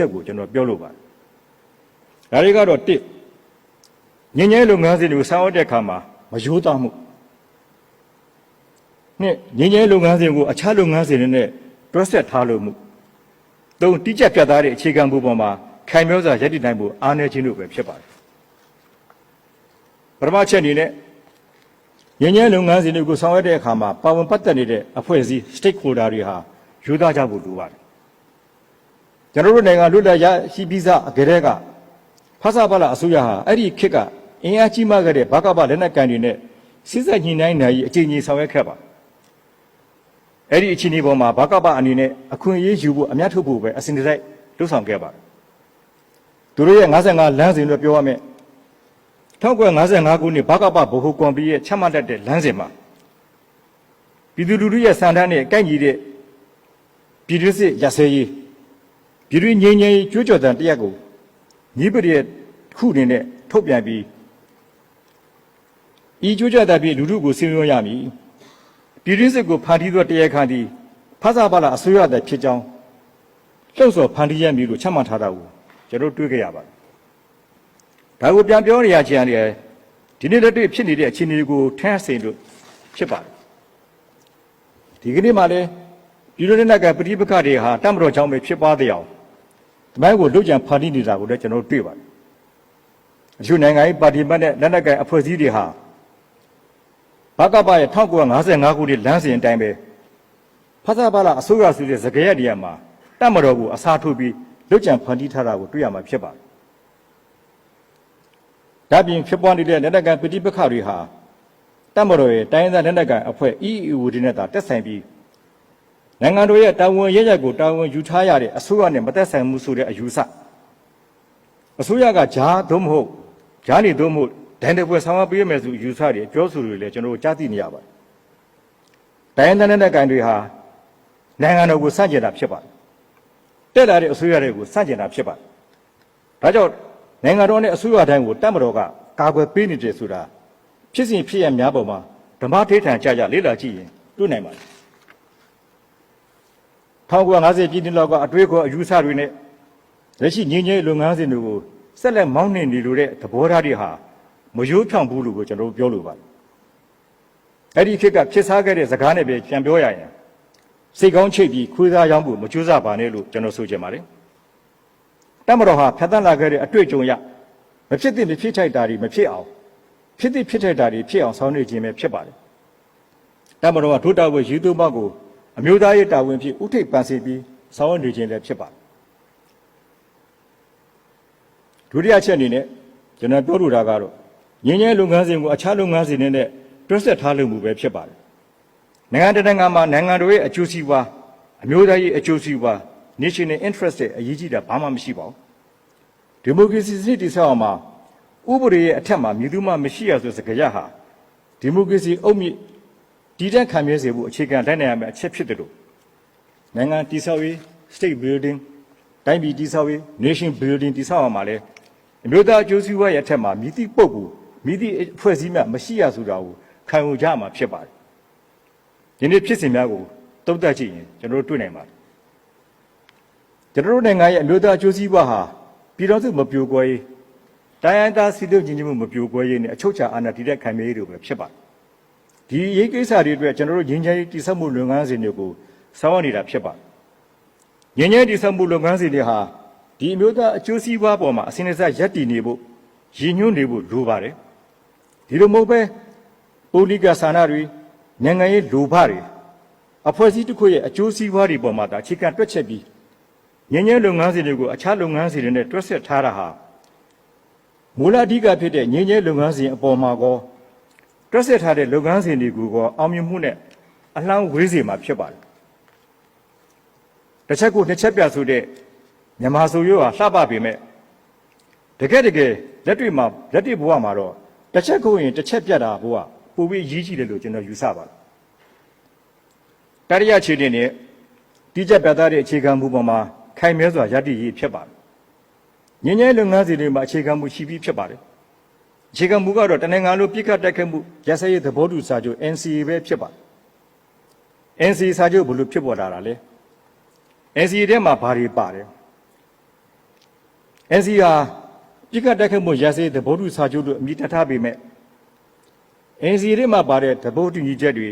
ချက်ကိုကျွန်တော်ပြောလို့ပါတယ်ဒါတွေကတော့တစ်ငင်းငယ်လုပ်ငန်းစဉ်တွေကိုစောင့်ရတဲ့အခါမှာမရိုးသားမှုနှစ်ငင်းငယ်လုပ်ငန်းစဉ်ကိုအခြားလုပ်ငန်းစဉ်တွေနဲ့တွဲဆက်ထားလို့မှုသုံးတိကျပြတ်သားတဲ့အခြေခံမှုပေါ်မှာခိုင်မြောစွာရည်တည်နိုင်ဖို့အားနည်းခြင်းတို့ပဲဖြစ်ပါတယ်ပထမချက်အနေနဲ့ငင်းငယ်လုပ်ငန်းစဉ်တွေကိုဆောင်ရွက်တဲ့အခါမှာပါဝင်ပတ်သက်နေတဲ့အဖွဲ့အစည်း stakeholder တွေဟာယူသားကြဖို့လိုပါတယ် ကျွန်တော်တို့နိုင်ငံလွတ်လပ်ရရှိပြီးသားအကြတဲ့ကဖဆပါလာအစိုးရဟာအဲ့ဒီခေတ်ကအင်အားကြီးမှခဲ့တဲ့ဘကပလက်နက်ကန်တွေနဲ့စစ်ဆက်ညှိနှိုင်းနိုင်ရေးအချိန်ကြီးဆောင်ရွက်ခဲ့ပါအဲ့ဒီအချိန်ဒီပေါ်မှာဘကပအနေနဲ့အခွင့်အရေးယူဖို့အများထုတ်ဖို့ပဲအစဉ်တစိုက်လှုပ်ဆောင်ခဲ့ပါတယ်သူတို့ရဲ့55လမ်းစဉ်လို့ပြောရမယ်1955ခုနှစ်ဘကပဗဟိုကွန်ပီရဲ့ချမှတ်တတ်တဲ့လမ်းစဉ်မှာပြည်သူလူထုရဲ့စံတန်းနဲ့ကိုက်ညီတဲ့ပြည်သူ့စစ်ရစဲရေး ပြည်တွင်းငြိမ်းချမ်းရေးကြွေးကြော်တန်တရက်ကိုညီပရိယခုအနေနဲ့ထုတ်ပြန်ပြီးဤကြွေးကြော်တန်ပြီးလူထုကိုစည်းရုံးရမည်ပြည်တွင်းစစ်ကိုဖန်တီးသောတရားခံသည်ဖဆပါလာအစိုးရတဲ့ဖြစ်ကြောင်းလှုပ်ဆော်ဖန်တီးရမည်လို့ချမှတ်ထားတာကိုကျွန်တော်တွေ့ကြရပါတယ်ဒါကိုပြန်ပြောရချင်တယ်ဒီနေ့လက်တွေ့ဖြစ်နေတဲ့အခြေအနေကိုထမ်းဆင်လို့ဖြစ်ပါတယ်ဒီကနေ့မှလည်းပြည်တွင်းနဲ့ကပဋိပက္ခတွေဟာတမတော်ကြောင့်ပဲဖြစ်ပွားတဲ့အောင် တမိုင်းကိုလုတ်ကြံဖန်တီးနေတာကိုလည်းကျွန်တော်တွေ့ပါတယ်အရှုနိုင်ငံရေးပါတီမတ်နဲ့လက်နက်ကိုင်အဖွဲ့အစည်းတွေဟာဘကပရဲ့1955ခုနှစ်လမ်းစဉ်အတိုင်းပဲဖဆပါလာအစိုးရဆိုတဲ့စကားရက်နေရာမှာတမတော်ကိုအစားထိုးပြီးလုတ်ကြံဖန်တီးထားတာကိုတွေ့ရမှာဖြစ်ပါတယ်ဒါပြင်ဖြစ်ပွားနေတဲ့လက်နက်ကိုင်ပဋိပက္ခတွေဟာတမတော်ရဲ့တိုင်းဒေသလက်နက်ကိုင်အဖွဲ့ EEO တွေနဲ့သာတက်ဆိုင်ပြီး နိုင်ငံတော်ရဲ့တာဝန်ရရက်ကိုတာဝန်ယူထားရတဲ့အစိုးရနဲ့မသက်ဆိုင်မှုဆိုတဲ့အယူဆအစိုးရကဂျားသို့မဟုတ်ဂျားနေသို့မဟုတ်ဒိုင်တပွဲဆောင်ရွက်ပေးရမယ်ဆိုယူဆတွေပြောဆိုတွေလည်းကျွန်တော်တို့ကြားသိနေရပါတယ်။တိုင်းဒေသနဲ့ကန်တွေဟာနိုင်ငံတော်ကိုစန့်ကျင်တာဖြစ်ပါတယ်။တက်လာတဲ့အစိုးရတွေကိုစန့်ကျင်တာဖြစ်ပါတယ်။ဒါကြောင့်နိုင်ငံတော်နဲ့အစိုးရတိုင်းကိုတတ်မတော်ကကာကွယ်ပေးနေတယ်ဆိုတာဖြစ်စဉ်ဖြစ်ရများပေါ်မှာဓမ္မထေထံကြကြလေ့လာကြည့်ရင်တွေ့နိုင်ပါတယ်။ 1950ပြည်နှစ်လောက်ကအတွေးခေါ်အယူဆတွေနဲ့လက်ရှိငင်းငယ်လုပ်ငန်းစဉ်တွေကိုဆက်လက်မောင်းနှင်နေလို့တဲ့သဘောထားတွေဟာမရိုးဖြောင့်ဘူးလို့ကိုကျွန်တော်တို့ပြောလို့ပါတယ်။အဲ့ဒီခေတ်ကဖြစ်စားခဲ့တဲ့စကားနဲ့ပဲပြန်ပြောရရင်စိတ်ကောင်းချိတ်ပြီးခွေးသားရောင်းဖို့မကြိုးစားပါနဲ့လို့ကျွန်တော်ဆိုချင်ပါတယ်။တမတော်ဟာဖြတ်တန်းလာခဲ့တဲ့အတွေ့အကြုံရမဖြစ်သင့်မဖြစ်ထိုက်တာတွေမဖြစ်အောင်ဖြစ်သင့်ဖြစ်ထိုက်တာတွေဖြစ်အောင်ဆောင်းနေခြင်းပဲဖြစ်ပါတယ်။တမတော်ကဒုတာဝေယူတုမကို အမျိုးသားရေးတာဝန်ဖြင့်ဥထိပ်ပန်ဆင်ပြီးဆောင်ရွက်နေခြင်းလည်းဖြစ်ပါတယ်ဒုတိယချက်အနေနဲ့ကျွန်တော်ပြောလိုတာကတော့ငင်းငယ်လုပ်ငန်းစဉ်ကိုအခြားလုပ်ငန်းစဉ်တွေနဲ့တွဲဆက်ထားလို့မှုပဲဖြစ်ပါတယ်နိုင်ငံတကာနိုင်ငံမှာနိုင်ငံတော်ရဲ့အကျိုးစီးပွားအမျိုးသားရေးအကျိုးစီးပွား national interest ရဲ့အရေးကြီးတာဘာမှမရှိပါဘူးဒီမိုကရေစီစနစ်တည်ဆောက်အောင်မှာဥပဒေရဲ့အထက်မှာမြည်သူမှမရှိရဆိုစကားရဟာဒီမိုကရေစီအုပ်မြစ် တည်တဲ့ခံမြဲစေဖို့အခြေခံလက်နိုင်ရမယ့်အချက်ဖြစ်တယ်လို့နိုင်ငံတည်ဆောက်ရေး state building တိုင်းပြည်တည်ဆောက်ရေး nation building တည်ဆောက်အောင်မှာလဲအမျိုးသားအကျိုးစီးပွားရဲ့အထက်မှာမြည်သည့်ပုဂ္ဂိုလ်မြည်သည့်အဖွဲ့အစည်းများမရှိရဆိုတာကိုခံယူကြမှာဖြစ်ပါတယ်ဒီနေ့ဖြစ်စဉ်များကိုတုံ့တက်ကြည့်ရင်ကျွန်တော်တို့တွေ့နိုင်ပါတယ်ကျွန်တော်တို့နိုင်ငံရဲ့အမျိုးသားအကျိုးစီးပွားဟာပြည်တော်စုမပြိုကွဲရေးတိုင်းရင်းသားစီးပွားရေးညီညွတ်မှုမပြိုကွဲရေးနဲ့အချုပ်အခြာအာဏာတည်တဲ့ခံမြဲရေးတို့ပဲဖြစ်ပါတယ် ဒီအရေးကိစ္စတွေအတွက်ကျွန်တော်တို့ငြိမ်းချမ်းရေးတည်ဆောက်မှုလုပ်ငန်းစဉ်တွေကိုဆောင်ရွက်နေတာဖြစ်ပါတယ်ငြိမ်းချမ်းရေးတည်ဆောက်မှုလုပ်ငန်းစဉ်တွေဟာဒီအမျိုးသားအကျိုးစီးပွားပေါ်မှာအစဉ်အဆက်ရပ်တည်နေဖို့ရည်ညွှန်းနေဖို့လိုပါတယ်ဒီလိုမဟုတ်ပဲပိုလီကဆန္ဒတွေနိုင်ငံရေးလိုဘတွေအဖွဲ့အစည်းတစ်ခုရဲ့အကျိုးစီးပွားတွေပေါ်မှာဒါအခြေခံတွက်ချက်ပြီးငြိမ်းချမ်းလုပ်ငန်းစဉ်တွေကိုအခြားလုပ်ငန်းစဉ်တွေနဲ့တွက်ဆက်ထားတာဟာမူလအဓိကဖြစ်တဲ့ငြိမ်းချမ်းလုပ်ငန်းစဉ်အပေါ်မှာကော တွက်ဆက်ထားတဲ့လုပ်ငန်းစဉ်တွေကိုကောအောင်မြင်မှုနဲ့အလှမ်းဝေးစေမှာဖြစ်ပါတယ်တစ်ချက်ကိုနှစ်ချက်ပြဆိုတဲ့မြန်မာဆိုရိုးဟာလှပပေမဲ့တကယ်တကယ်လက်တွေ့မှာလက်တွေ့ဘဝမှာတော့တစ်ချက်ကိုရင်တစ်ချက်ပြတ်တာဘဝပိုပြီးရေးကြည့်တယ်လို့ကျွန်တော်ယူဆပါတယ်တတိယခြေတင်နဲ့တိကျပြတ်သားတဲ့အခြေခံမှုပေါ်မှာခိုင်မြဲစွာယက်တည်ရေးဖြစ်ပါတယ်ငင်းငယ်လုပ်ငန်းစဉ်တွေမှာအခြေခံမှုရှိပြီးဖြစ်ပါတယ် အခြေခံမူကတော့တနင်္ဂနွေလိုပြစ်ခတ်တိုက်ခတ်မှုရစရေးသဘောတူစာချုပ် NCA ပဲဖြစ်ပါတယ်။ NCA စာချုပ်ဘယ်လိုဖြစ်ပေါ်လာတာလဲ။ NCA ထဲမှာဘာတွေပါတယ် NCR ပြစ်ကတ်တက်ခတ်မှုရစေသဘောတူစာချုပ်တို့အမိတထားပေမဲ့ NCR ထဲမှာပါတဲ့သဘောတူညီချက်တွေ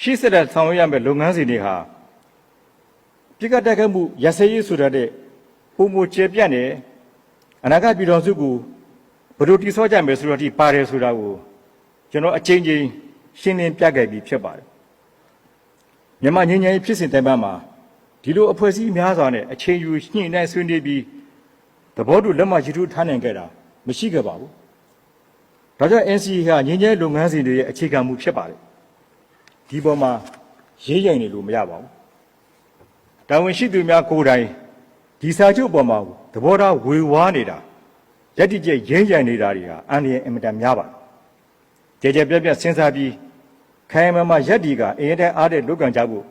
ရှေ့ဆက်တဲ့ဆောင်ရွက်ရမယ့်လုပ်ငန်းစဉ်တွေဟာပြစ်ကတ်တက်ခတ်မှုရစေရေးဆိုတာတဲ့ပုံမကျေပြန့်နေအနာဂတ်ပြည်တော်စုကို ဘယ်လိုတည်ဆောက်ကြမယ်ဆိုတော့ဒီပါတယ်ဆိုတာကိုကျွန်တော်အချိန်ချင်းရှင်းလင်းပြခဲ့ပြီးဖြစ်ပါတယ်မြန်မာငြိမ်းချမ်းရေးဖြစ်စဉ်တိုင်ပန်းမှာဒီလိုအဖွဲ့အစည်းများစွာနဲ့အချိန်ယူညှိနှိုင်းဆွေးနွေးပြီးသဘောတူလက်မှတ်ရေးထိုးထားနိုင်ခဲ့တာမရှိခဲ့ပါဘူး။ဒါကြောင့် NCA ဟာငြိမ်းချမ်းလုပ်ငန်းစဉ်တွေရဲ့အခြေခံမူဖြစ်ပါတယ်။ဒီပေါ်မှာရေးရိုင်နေလို့မရပါဘူး။တာဝန်ရှိသူများကိုယ်တိုင်ဒီစာချုပ်ပေါ်မှာသဘောထားဝေဝါးနေတာ ယက်တိကျရေးရိုင်နေတာတွေဟာအန္တရာယ်အင်မတန်များပါတယ်။ကြဲကြဲပြက်ပြက်စဉ်းစားပြီးခိုင်မမရက်ဒီကအရင်တည်းအားတဲ့လုတ်ကန်ကြဖို့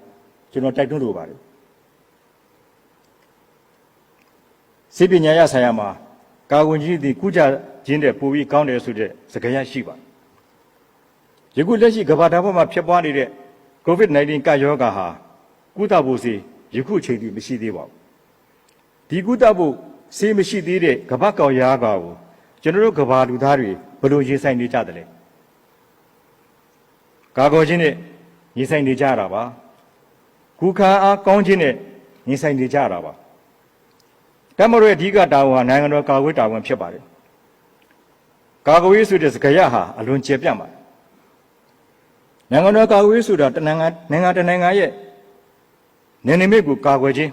ကျွန်တော်တိုက်တွန်းလိုပါတယ်။စိပညာရဆိုင်ရာမှာကာကွယ်ကြီးသည်ကုကြခြင်းတဲ့ပိုပြီးကောင်းတယ်ဆိုတဲ့စကားရရှိပါတယ်။ယခုလက်ရှိကမ္ဘာသားဘက်မှာဖြစ်ပွားနေတဲ့ COVID-19 ကပ်ရောဂါဟာကုသဖို့စီယခုအချိန်ထိမရှိသေးပါဘူး။ဒီကုသဖို့ ဆေးမရှိသေးတဲ့ကမ္ဘာကောင်ရာဂါကိုကျွန်တော်တို့ကမ္ဘာလူသားတွေဘယ်လိုရင်ဆိုင်နေကြသလဲ။ကာကွယ်ခြင်းနဲ့ရင်ဆိုင်နေကြတာပါ။ခုခံအားကောင်းခြင်းနဲ့ရင်ဆိုင်နေကြတာပါ။တမတော်ရဲ့အဓိကတာဝန်ဟာနိုင်ငံတော်ကာကွယ်တာဝန်ဖြစ်ပါတယ်။ကာကွယ်ရေးဆိုတဲ့စကားရဟာအလွန်ကျေပြန့်ပါတယ်။နိုင်ငံတော်ကာကွယ်ရေးဆိုတာတနိုင်ငံနိုင်ငံတစ်နိုင်ငံရဲ့နေနေမိတ်ကိုကာကွယ်ခြင်း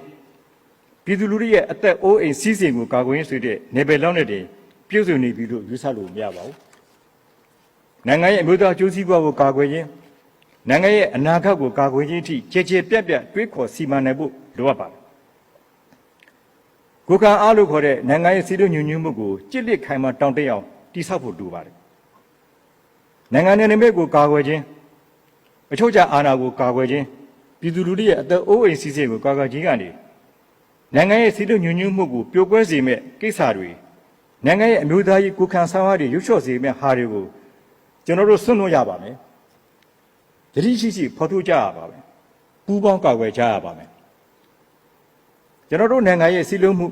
ပြည်သူလူထုရဲ့အသက်အိုးအိမ်စီးစိမ်ကိုကာကွယ်ရေးဆိုတဲ့နေပယ်လောက်နဲ့တည်းပြုစုနေပြီလို့ယူဆလို့မရပါဘူး။နိုင်ငံရဲ့အမျိုးသားအကျိုးစီးပွားကိုကာကွယ်ခြင်းနိုင်ငံရဲ့အနာဂတ်ကိုကာကွယ်ခြင်းအထိကြည်ကြည်ပြတ်ပြတ်တွေးခေါ်စီမံနိုင်ဖို့လိုအပ်ပါတယ်ကိုယ်ခံအားလို့ခေါ်တဲ့နိုင်ငံရဲ့စီးလုံးညွညွမှုကိုကြစ်လက်ခိုင်မာတောင့်တအောင်တိဆောက်ဖို့လိုပါတယ်။နိုင်ငံနယ်နိမိတ်ကိုကာကွယ်ခြင်းအချုပ်ချာအာဏာကိုကာကွယ်ခြင်းပြည်သူလူထုရဲ့အသက်အိုးအိမ်စီးစိမ်ကိုကာကွယ်ခြင်းကနေ နိုင်ငံရဲ့စီးလုံးညွညွမှုကိုပြိုကွဲစေမဲ့ကိစ္စတွေနိုင်ငံရဲ့အမျိုးသားရေးကိုယ်ခံဆောင်ရည်ရွတ်ချော့စေမဲ့ဟာတွေကိုကျွန်တော်တို့ဆွန့်လွတ်ရပါမယ်။တတိရှိရှိဖော်ထုတ်ကြရပါမယ်။ပူးပေါင်းကာကွယ်ကြရပါမယ်။ကျွန်တော်တို့နိုင်ငံရဲ့စီးလုံးမှု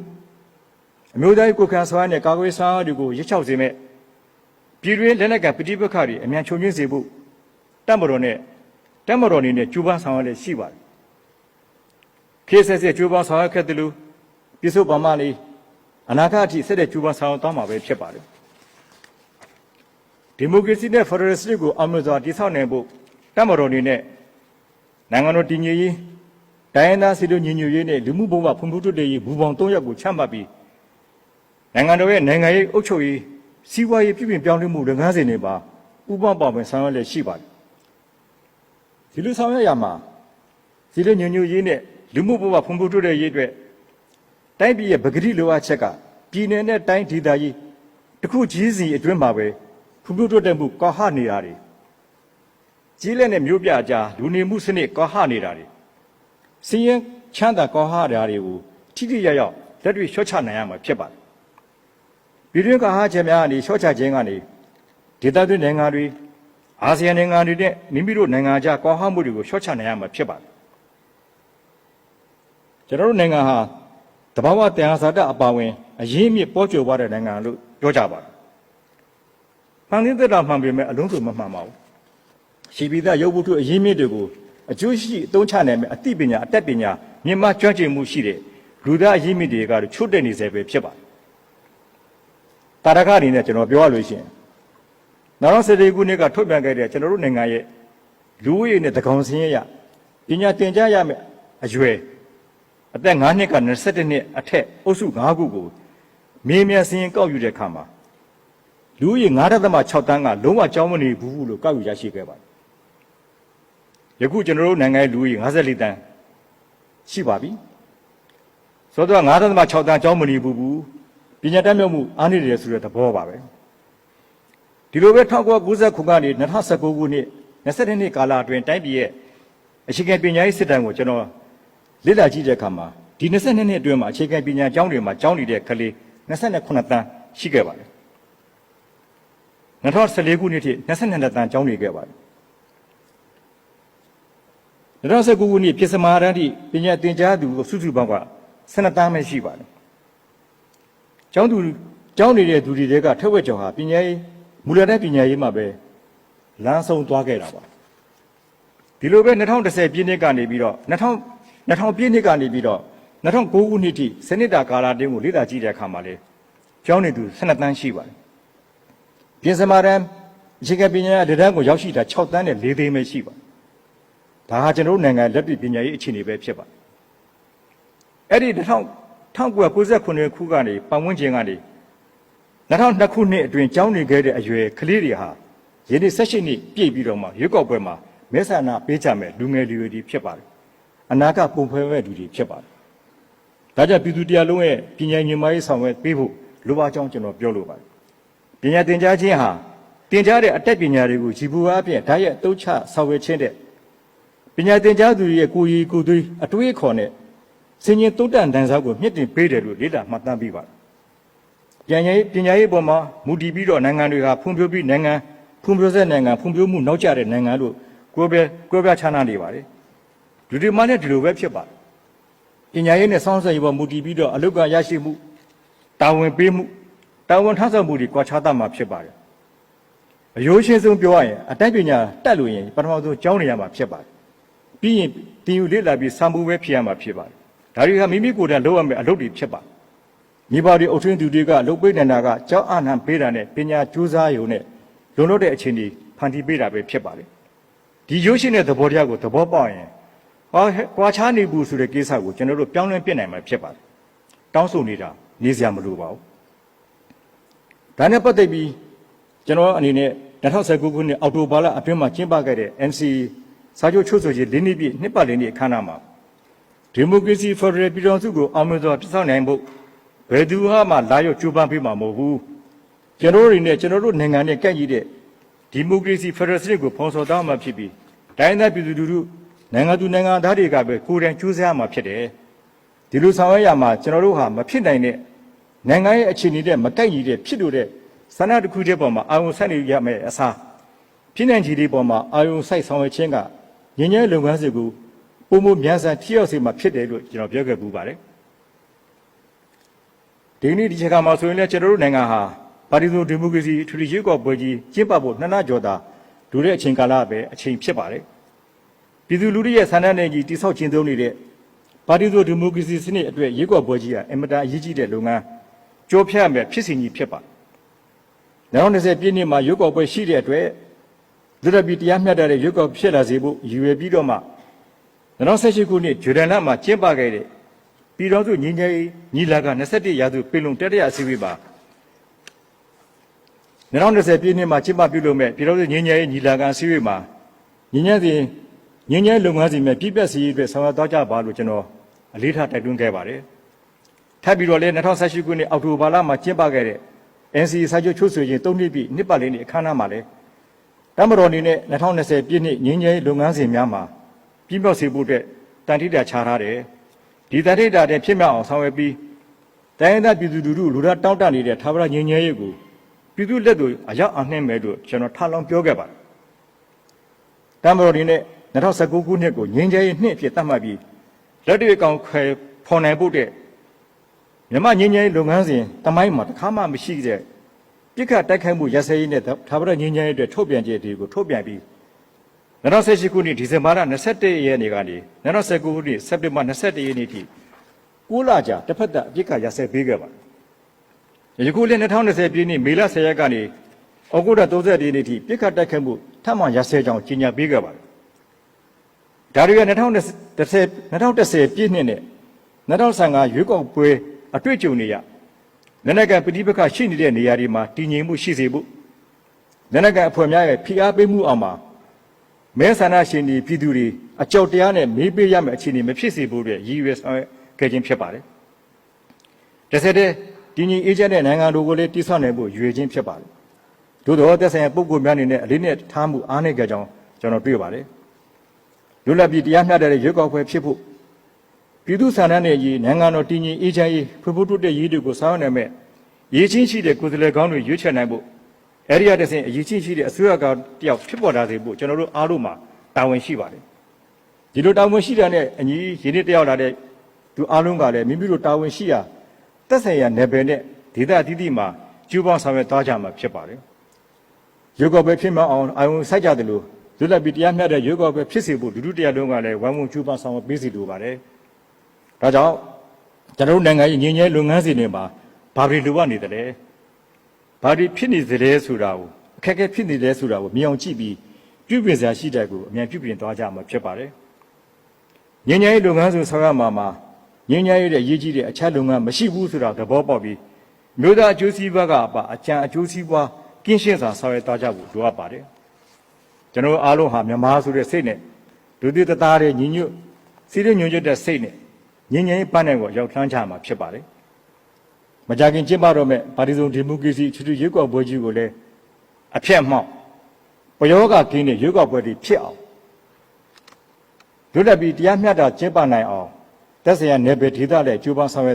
အမျိုးသားရေးကိုယ်ခံစွမ်းနဲ့ကာကွယ်ဆောင်တွေကိုရစ်ချောက်စေမဲ့ပြည်တွင်းလက်နက်ကပဋိပက္ခတွေအမြန်ချုပ်ငင်းစေဖို့တပ်မတော်နဲ့တပ်မတော်အနေနဲ့ကြိုးပမ်းဆောင်ရလည်းရှိပါတယ်။ ခေတ်ဆက်ဆက်ကြိုးပမ်းဆောင်ရခဲ့တယ်လို့ပြစ္ဆုတ်ပါမလေးအနာဂတ်အထိဆက်တဲ့ကြိုးပမ်းဆောင်သွားမှာပဲဖြစ်ပါတယ်။ဒီမိုကရေစီနဲ့ဖက်ဒရယ်စနစ်ကိုအမှန်စွာတည်ဆောက်နိုင်ဖို့တပ်မတော်အနေနဲ့နိုင်ငံတော်တည်ငြိမ်ရေးတိုင်းရင်းသားစီတို့ညီညွတ်ရေးနဲ့လူမှုဘဝဖွံ့ဖြိုးတိုးတက်ရေးဘူပေါင်း၃ရပ်ကိုချမှတ်ပြီးနိုင်ငံတော်ရဲ့နိုင်ငံရေးအုပ်ချုပ်ရေးစီးပွားရေးပြည်ပြင်ပြောင်းလဲမှုလုပ်ငန်းစဉ်တွေပါဥပပပါဝင်ဆောင်ရွက်လျက်ရှိပါတယ်။ဒီလိုဆောင်ရွက်ရမှာစီတို့ညီညွတ်ရေးနဲ့ လူမှုဘဝဖွံ့ဖြိုးတိုးတက်ရေးအတွက်တိုင်းပြည်ရဲ့ပကတိလိုအပ်ချက်ကပြည်내နဲ့တိုင်းဒေသကြီးတစ်ခုကြီးစီအတွင်းမှာပဲဖွံ့ဖြိုးတိုးတက်မှုကောဟနေတာတွေကြီးလက်နဲ့မျိုးပြအကြားလူနေမှုစနစ်ကောဟနေတာတွေစီရင်ချမ်းသာကောင်းဟားတာတွေကိုထိထိရောက်ရောက်လက်တွေ့လျှော့ချနိုင်ရမှာဖြစ်ပါတယ်။ပြည်တွင်းကဟာချက်များကနေလျှော့ချခြင်းကနေဒေသတွင်းနိုင်ငံတွေအာဆီယံနိုင်ငံတွေနဲ့မိမိတို့နိုင်ငံခြားကောင်းဟားမှုတွေကိုလျှော့ချနိုင်ရမှာဖြစ်ပါတယ်။ ကျွန်တော်တို့နိုင်ငံဟာတဘာဝတရားစာတအပါဝင်အရင်းအမြစ်ပေါ်ကျော်သွားတဲ့နိုင်ငံလို့ပြောကြပါတယ်။မှန်တဲ့တာမှန်ပေမဲ့အလုံးစုံမမှန်ပါဘူး။ရှိပြီးသားရုပ်ဝတ္ထုအရင်းမြစ်တွေကိုအကျိုးရှိအသုံးချနိုင်မယ့်အသိပညာအတတ်ပညာမြင့်မကျွမ်းကျင်မှုရှိတဲ့လူသားအရင်းမြစ်တွေကတော့ချွတ်တက်နေစေပဲဖြစ်ပါတယ်။တာရကအနေနဲ့ကျွန်တော်ပြောရလို့ရှိရင်နောက်တော့စတေခုနှစ်ကထုတ်ပြန်ခဲ့တဲ့ကျွန်တော်တို့နိုင်ငံရဲ့လူဦးရေနဲ့တကောင်စင်းရရပညာသင်ကြားရမယ့်အရွယ် အသက်9နှစ်က22နှစ်အထက်အုပ်စု9ခုကိုမေးမြန်းစင်းရင်ကောက်ယူတဲ့အခါမှာလူဦးရေ9.6တန်းကလုံးဝကြောင်းမနေဘူးလို့ကောက်ယူရရှိခဲ့ပါတယ်ယခုကျွန်တော်တို့နိုင်ငံရဲ့လူကြီး54တန်းရှိပါပြီ။ဆိုတော့9.6တန်းအကြောင်းမလီဘူးဘူးပညာတတ်မြတ်မှုအားနည်းတယ်ဆိုတဲ့သဘောပါပဲ။ဒီလိုပဲ1999ခုကနေ2019ခုနှစ်22နှစ်ကာလအတွင်းတိုင်းပြည်ရဲ့အခြေခံပညာရေးစစ်တမ်းကိုကျွန်တော် လေ့လာကြည့်တဲ့အခါမှာဒီ22နှစ်အတွင်းမှာအခြေခံပညာကျောင်းတွေမှာကျောင်းနေတဲ့ကလေး28တန်းရှိခဲ့ပါတယ်။2014ခုနှစ်ထိ22တန်းကျောင်းနေခဲ့ပါတယ်။2019ခုနှစ်ပြည်စမာရန်တိပညာသင်ကြားသူစုစုပေါင်းက12တန်းပဲရှိပါတယ်ကျောင်းသူကျောင်းနေတဲ့သူတွေကထက်ဝက်ကျော်ဟာပညာရေးမူလတန်းပညာရေးမှာပဲလမ်းဆုံးသွားခဲ့တာပါဒီလိုပဲ2010ပြည့်နှစ်ကနေပြီးတော့2000 2000ပြည့်နှစ်ကနေပြီးတော့2009ခုနှစ်ထိစနစ်တာကာလာတင်းကိုလေ့လာကြည့်တဲ့အခါမှာလေကျောင်းနေသူ12တန်းရှိပါတယ်ပြင်စမာရန်အခြေခံပညာရေးတန်းကိုရောက်ရှိတာ6တန်းနဲ့4သိန်းပဲရှိပါတယ်ဒါဟာကျွန်တော်တို့နိုင်ငံလက်တွေ့ပညာရေးအခြေအနေပဲဖြစ်ပါတယ်အဲ့ဒီ2000 1999ခုကနေပတ်ဝန်းကျင်ကနေ2002ခုနှစ်အတွင်းကျောင်းနေခဲ့တဲ့အရွယ်ကလေးတွေဟာယနေ့16နှစ်ပြည့်ပြီးတော့မှရွက်ကောက်ပွဲမှာမဲဆန္ဒပေးကြမယ်လူငယ်လူရွယ်တွေဖြစ်ပါတယ်။ အနာကပုံဖွဲမဲ့လူတွေဖြစ်ပါတယ်။ဒါကြောင့်ပြည်သူတရားလုံးရဲ့ပညာဉာဏ်မရေးဆောင်ရွက်ပေးဖို့လိုပါကြောင်းကျွန်တော်ပြောလိုပါတယ်။ပညာသင်ကြားခြင်းဟာသင်ကြားတဲ့အတတ်ပညာတွေကိုဂျီပူအားဖြင့်ဓာတ်ရိုက်အတုချဆောင်ရွက်ခြင်းတဲ့ပညာသင်ကြားသူတွေရဲ့ကိုယ်ရည်ကိုယ်သွေးအတွေးအခေါ်နဲ့စင်ရင်တုတ်တန်တန်စားကိုမြင့်တင်ပေးတယ်လို့လေ့လာမှတ်သားပြီးပါတယ်။ပညာရေးပညာရေးပေါ်မှာမူတည်ပြီးတော့နိုင်ငံတွေကဖွံ့ဖြိုးပြီးနိုင်ငံဖွံ့ဖြိုးဆဲနိုင်ငံဖွံ့ဖြိုးမှုနောက်ကျတဲ့နိုင်ငံလို့ကိုယ်ပဲကိုယ်ပြခြားနာနေပါတယ်။ လူတွေမှလည်းဒီလိုပဲဖြစ်ပါတယ်။ပညာရေးနဲ့ဆောင်းဆက်ရေးပေါ်မူတည်ပြီးတော့အလုကရရှိမှုတာဝန်ပေးမှုတာဝန်ထမ်းဆောင်မှုတွေကွာခြားတတ်မှာဖြစ်ပါတယ်။အယိုးရှင်းဆုံးပြောရရင်အတိုက်ပညာတက်လို့ရင်ပထမဆုံးကျောင်းနေရမှာဖြစ်ပါတယ်။ပြီးရင်တင်ယူလေ့လာပြီးစံမှုပဲဖြစ်ရမှာဖြစ်ပါတယ်။ဒါတွေကမိမိကိုယ်တိုင်လုပ်ရမယ့်အလုပ်တွေဖြစ်ပါတယ်။မိဘတွေအုပ်ထွင်းသူတွေကလုပ်ပေးနေတာကကြောက်အနှံပေးတာနဲ့ပညာကြိုးစားရုံနဲ့လုံလောက်တဲ့အခြေအနေဖန်တီးပေးတာပဲဖြစ်ပါတယ်။ဒီရုပ်ရှင်တဲ့သဘောတရားကိုသဘောပေါက်ရင် ဟောကွာခြားနေဘူးဆိုတဲ့ကိစ္စကိုကျွန်တော်တို့ပြောင်းလဲပြစ်နိုင်မှာဖြစ်ပါတယ်။တောင်းဆိုနေတာနေစရာမလိုပါဘူး။ဒါနဲ့ပတ်သက်ပြီးကျွန်တော်အနေနဲ့2019ခုနှစ်အောက်တိုဘာလအတွင်းမှာကျင်းပခဲ့တဲ့ NCA စာချုပ်ချုပ်ဆိုရေး၄နှစ်ပြည့်နှစ်ပတ်လည်နေ့အခမ်းအနားမှာဒီမိုကရေစီဖက်ဒရယ်ပြည်ထောင်စုကိုအောင်မြင်စွာပြသနိုင်ဖို့ဘယ်သူမှလာရောက်ကြိုးပမ်းပေးမှာမဟုတ်ဘူးကျွန်တော်တို့တွေနဲ့ကျွန်တော်တို့နိုင်ငံနဲ့ကန့်ကြီးတဲ့ဒီမိုကရေစီဖက်ဒရယ်စနစ်ကိုဖော်ဆောင်သားမှာဖြစ်ပြီးတိုင်းဒေသပြည်သူလူထု နိုင်ငံသူနိုင်ငံသားတွေကပဲကိုယ်တိုင်ကြိုးစားမှာဖြစ်တယ်ဒီလိုဆောင်ရွက်ရမှာကျွန်တော်တို့ဟာမဖြစ်နိုင်တဲ့နိုင်ငံရဲ့အခြေအနေနဲ့မကိုက်ညီတဲ့ဖြစ်လို့တဲ့ဆန္ဒတစ်ခုတည်းပေါ်မှာအာရုံစိုက်နေရမယ်အစားဖြစ်နိုင်ခြေတွေပေါ်မှာအာရုံစိုက်ဆောင်ရွက်ခြင်းကငြင်းငြဲလုပ်ငန်းစဉ်ကိုပုံမမြန်ဆန်ထိရောက်စေမှာဖြစ်တယ်လို့ကျွန်တော်ပြောခဲ့ပူပါတယ်ဒီနေ့ဒီချက်မှာဆိုရင်လည်းကျွန်တော်တို့နိုင်ငံဟာပါတီစုံဒီမိုကရေစီထူထူရွေးကောက်ပွဲကြီးကျင်းပဖို့နှစ်လကျော်သာဒူတဲ့အချိန်ကာလပဲအချိန်ဖြစ်ပါတယ် ပြည်သူလူထုရဲ့ဆန္ဒနဲ့ကြီးတိဆောက်ခြင်းသုံးနေတဲ့ပါတီစုံဒီမိုကရေစီစနစ်အတွက်ရွေးကောက်ပွဲကြီးဟာအင်မတန်အရေးကြီးတဲ့လုပ်ငန်းကြောဖြတ်မယ်ဖြစ်စဉ်ကြီးဖြစ်ပါတယ်2020ပြည့်နှစ်မှာရွေးကောက်ပွဲရှိတဲ့အတွက်ဒုရပြည်တရားမျှတတဲ့ရွေးကောက်ဖြစ်လာစေဖို့ရည်ရွယ်ပြီးတော့မှ2018ခုနှစ်ဂျူဒန်လမှာကျင်းပခဲ့တဲ့ပြည်တော်စုညီငယ်ညီလာက21ရာစုပင်လုံတတိယအစည်းအဝေးမှာ2020ပြည့်နှစ်မှာကျင်းပပြုလုပ်မဲ့ပြည်တော်စုညီငယ်ညီလာကအစည်းအဝေးမှာညီငယ်စဉ် ညီငယ်လုပ်ငန်းစဉ်များပြည့်ပြည့်စည်စည်အတွက်ဆောင်ရွက်သွားကြပါလို့ကျွန်တော်အလေးထားတိုက်တွန်းခဲ့ပါတယ်။ထပ်ပြီးတော့လည်း2018ခုနှစ်အောက်တိုဘာလမှာကျင်းပခဲ့တဲ့ NCA စာချုပ်ချုပ်ဆိုခြင်း၃နှစ်ပြည့်နှစ်ပတ်လည်နေ့အခမ်းအနားမှာလည်းတမတော်အနေနဲ့2020ပြည့်နှစ်ငင်းငယ်လုပ်ငန်းစဉ်များမှာပြည့်မြောက်စေဖို့အတွက်တန်ထိတာချထားတယ်ဒီတန်ထိတာတဲ့ဖြစ်မြောက်အောင်ဆောင်ရွက်ပြီးတိုင်းဒေသပြည်သူလူထုလူသားတောင်းတနေတဲ့သာဝရငင်းငယ်ရေးကိုပြည်သူလက်သူအရောက်အနှင်းမဲ့လို့ကျွန်တော်ထားလောင်းပြောခဲ့ပါတယ်တမတော်အနေနဲ့ 2019ခုနှစ်ကိုငင်းငယ်ရေးနှစ်အဖြစ်သတ်မှတ်ပြီးလက်တွေ့ကောင်ခွဲဖော်နိုင်ဖို့တဲ့မြမငင်းငယ်ရေးလုပ်ငန်းစဉ်တမိုင်းမှာတစ်ခါမှမရှိတဲ့ပြစ်ခတ်တိုက်ခိုက်မှုရစဲရေးနဲ့သာဝရငင်းငယ်ရေးအတွက်ထုတ်ပြန်ချက်တွေကိုထုတ်ပြန်ပြီး2018ခုနှစ်ဒီဇင်ဘာလ21ရက်နေ့ကနေ2019ခုနှစ်စက်တင်ဘာ21ရက်နေ့ထိ6လကြာတစ်ဖက်သက်အပြစ်ခတ်ရစဲပေးခဲ့ပါတယ်ယခုလည်း2020ပြည့်နှစ်မေလ10ရက်ကနေဩဂုတ်လ30ရက်နေ့ထိပြစ်ခတ်တိုက်ခိုက်မှုထပ်မံရစဲကြောင်းကြေညာပေးခဲ့ပါတယ် ဒါတွေက2010 2010ပြည့်နှစ်နဲ့2015ရွေးကောက်ပွဲအတွေ့အကြုံတွေရလက်နက်ကပဋိပက္ခရှိနေတဲ့နေရာတွေမှာတည်ငြိမ်မှုရှိစေဖို့လက်နက်ကအဖွဲ့များရဲ့ဖိအားပေးမှုအောင်မှာမဲဆန္ဒရှင်တွေပြည်သူတွေအကြောက်တရားနဲ့မေးပေးရမယ့်အခြေအနေမဖြစ်စေဖို့အတွက်ရည်ရွယ်ဆောင်ရွက်ခဲ့ခြင်းဖြစ်ပါတယ်။တစ်ဆက်တည်းတည်ငြိမ်အေးချမ်းတဲ့နိုင်ငံတော်ကိုလည်းတည်ဆောက်နိုင်ဖို့ရည်ရွယ်ခြင်းဖြစ်ပါတယ်။သို့တော်သက်ဆိုင်ရာပုဂ္ဂိုလ်များအနေနဲ့အလေးနဲ့ထားမှုအားနည်းကြကြောင်းကျွန်တော်တွေ့ပါတယ်။ လွတ်လပ်ပြီးတရားမျှတတဲ့ရွေးကောက်ပွဲဖြစ်ဖို့ပြည်သူဆန္ဒနဲ့ရည်နိုင်ငံတော်တည်ငြိမ်အေးချမ်းရေးဖွံ့ဖြိုးတိုးတက်ရေးတွေကိုဆောင်ရွက်နိုင်မဲ့ရည်ချင်းရှိတဲ့ကိုယ်စားလှယ်ကောင်းတွေရွေးချယ်နိုင်ဖို့အဲ့ဒီရတဲ့စဉ်အရေးကြီးရှိတဲ့အစိုးရကတယောက်ဖြစ်ပေါ်လာစေဖို့ကျွန်တော်တို့အားလုံးမှာတာဝန်ရှိပါတယ်ဒီလိုတာဝန်ရှိတာနဲ့အညီရင်းနှီးတယောက်လာတဲ့သူအားလုံးကလည်းမိမိတို့တာဝန်ရှိရာသက်ဆိုင်ရာနယ်ပယ်နဲ့ဒေသအသီးသီးမှာကျူးပေါင်းဆောင်ရွက်သွားကြမှာဖြစ်ပါတယ်ရွေးကောက်ပွဲဖြစ်မှအောင်အာရုံစိုက်ကြတယ်လို့ လွတ်လပ်ပြီးတရားမျှတဲ့ရွေးကောက်ပွဲဖြစ်စေဖို့လူထုတရားလုံးကလည်းဝိုင်းဝန်းကျူးပေါင်းဆောင်ရွက်ပေးစီလိုပါတယ်ဒါကြောင့်ကျွန်တော်တို့နိုင်ငံရဲ့ငြိမ်းချမ်းလုပ်ငန်းစဉ်တွေမှာဘာတွေလိုအပ်နေတယ်လဲဘာတွေဖြစ်နေသလဲဆိုတာကိုအခက်အခဲဖြစ်နေတယ်ဆိုတာကိုမြင်အောင်ကြည့်ပြီးပြုပြင်စရာရှိတဲ့ကိုအမြန်ပြုပြင်သွားကြမှာဖြစ်ပါတယ်ငြိမ်းချမ်းရေးလုပ်ငန်းစဉ်ဆောင်ရွက်မှာမှာငြိမ်းချမ်းရေးရဲ့ရည်ကြီးတဲ့အချက်လုပ်ငန်းမရှိဘူးဆိုတာသဘောပေါက်ပြီးမြို့သားအကျိုးစီးပွားကအပအကြံအကျိုးစီးပွားကင်းရှင်းစွာဆောင်ရွက်သွားကြဖို့လိုအပ်ပါတယ် ကျွန်တော်အားလုံးဟာမြန်မာဆိုတဲ့စိတ်နဲ့လူတွေတသားတဲ့ညီညွတ်စီးရဲညွတ်တဲ့စိတ်နဲ့ငြိမ်းချမ်းရေးပန်းနိုင်ကိုရောက်ထမ်းကြမှာဖြစ်ပါတယ်မကြခင်ကျင်းပတော့မဲ့ပါတီစုံဒီမိုကရေစီချူချူရွေးကောက်ပွဲကြီးကိုလည်းအဖျက်မှောက်ပယောဂကင်းတဲ့ရွေးကောက်ပွဲတွေဖြစ်အောင်လွတ်လပ်ပြီးတရားမျှတကျင်းပနိုင်အောင်တက်စရနယ်ပယ်ဒေသနဲ့ကြိုးပမ်းဆောင်ရွက်